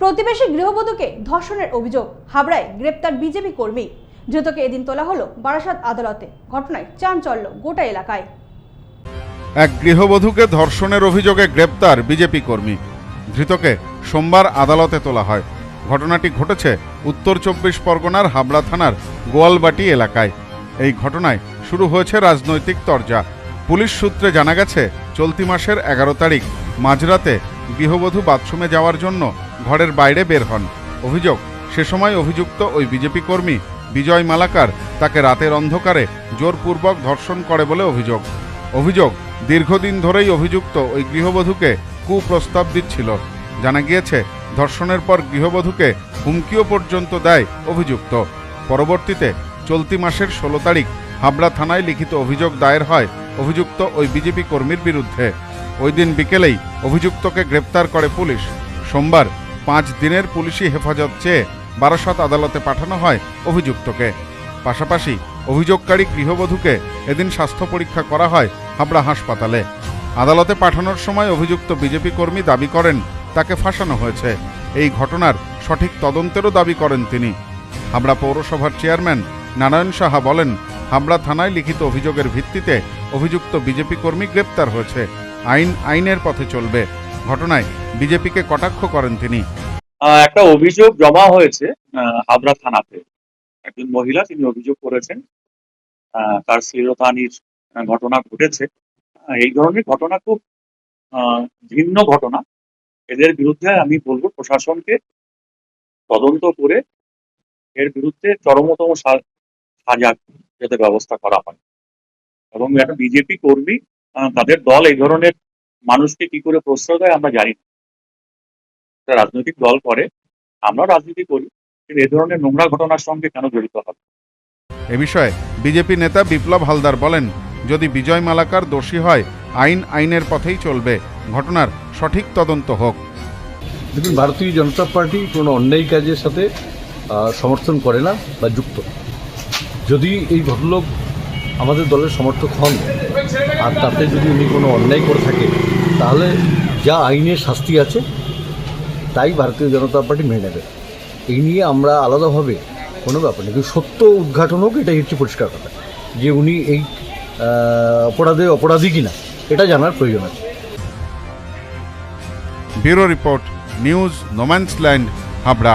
প্রতিবেশী গৃহবধূকে ধর্ষণের অভিযোগ। হাবড়ায় গ্রেপ্তার বিজেপি কর্মী। ধৃতকে এদিন তোলা হলো বারাসাত আদালতে। ঘটনায় চাঞ্চল্য গোটা এলাকায়। এক গৃহবধূকে ধর্ষণের অভিযোগে গ্রেপ্তার বিজেপি কর্মী। ধৃতকে সোমবার আদালতে তোলা হয়। ঘটনাটি ঘটেছে উত্তর চব্বিশ পরগনার হাবড়া থানার গোয়ালবাটি এলাকায়। এই ঘটনায় শুরু হয়েছে রাজনৈতিক তরজা। পুলিশ সূত্রে জানা গেছে, চলতি মাসের এগারো তারিখ, মাঝরাতে গৃহবধূ বাথরুমে যাওয়ার জন্য ঘরের বাইরে বের হন। অভিযোগ, সে সময় অভিযুক্ত ওই বিজেপি কর্মী বিজয় মালাকার তাকে রাতের অন্ধকারে জোরপূর্বক ধর্ষণ করে বলে অভিযোগ। অভিযোগ, দীর্ঘদিন ধরেই অভিযুক্ত ওই গৃহবধূকে কুপ্রস্তাব দিচ্ছিল। জানা গিয়েছে, ধর্ষণের পর গৃহবধূকে হুমকিও পর্যন্ত দেয় অভিযুক্ত। পরবর্তীতে চলতি মাসের ষোলো তারিখ হাবড়া থানায় লিখিত অভিযোগ দায়ের হয় অভিযুক্ত ওই বিজেপি কর্মীর বিরুদ্ধে। ওই দিন বিকেলেই অভিযুক্তকে গ্রেপ্তার করে পুলিশ। সোমবার পাঁচ দিনের পুলিশি হেফাজত চেয়ে বারাসত আদালতে পাঠানো হয় অভিযুক্তকে। পাশাপাশি অভিযোগকারী গৃহবধূকে এদিন স্বাস্থ্য পরীক্ষা করা হয় হাবড়া হাসপাতালে। আদালতে পাঠানোর সময় অভিযুক্ত বিজেপি কর্মী দাবি করেন, তাকে ফাঁসানো হয়েছে। এই ঘটনার সঠিক তদন্তেরও দাবি করেন তিনি। হাবড়া পৌরসভার চেয়ারম্যান নারায়ণ সাহা বলেন, হাবড়া থানায় লিখিত অভিযোগের ভিত্তিতে অভিযুক্ত বিজেপি কর্মী গ্রেপ্তার হয়েছে। আইন আইনের পথে চলবে। ঘটনায় বিজেপিকে কটাক্ষ করেন তিনি? একটা অভিযোগ জমা হয়েছে হাবড়া থানাতে। একজন মহিলা তিনি অভিযোগ করেছেন তার শ্লীলতাহানির আহ, ঘটনা ঘটেছে। এই ধরনের ঘটনা খুব ভিন্ন ঘটনা। এদের বিরুদ্ধে আমি বলব প্রশাসনকে তদন্ত করে এর বিরুদ্ধে চরমতম সাজা যাতে ব্যবস্থা করা হয়। এবং একটা বিজেপি কর্মী তাদের দল এই ধরনের মানুষকে কি করে প্রশ্রয় দেয় আমরা জানি না। রাজনৈতিক দল করে আমরা রাজনীতি করি কিন্তু এ ধরনের নোংরা ঘটনার সঙ্গে কেন জড়িত হবে? এ বিষয়ে বিজেপি নেতা বিপ্লব হালদার বলেন যদি বিজয় মালাকার দোষী হয় আইন আইনের পথেই চলবে। ঘটনার সঠিক তদন্ত হোক। দেখুন ভারতীয় জনতা পার্টি কোনো অন্যায় কাজের সাথে সমর্থন করে না বা যুক্ত। যদি এই ভদ্রলোক আমাদের দলের সমর্থক হন আর তাতে যদি উনি কোনো অন্যায় করে থাকে তাহলে যা আইনের শাস্তি আছে, তাই ভারতীয় জনতা পার্টি মেনে নেবে। এই নিয়ে আমরা আলাদাভাবে কোনো ব্যাপার নেই। কিন্তু সত্য উদ্ঘাটন হোক, এটাই হচ্ছে পরিষ্কার কথা। যে উনি এই অপরাধে অপরাধী কিনা, এটা জানার প্রয়োজন আছে। Bureau report, news no man's land Habra.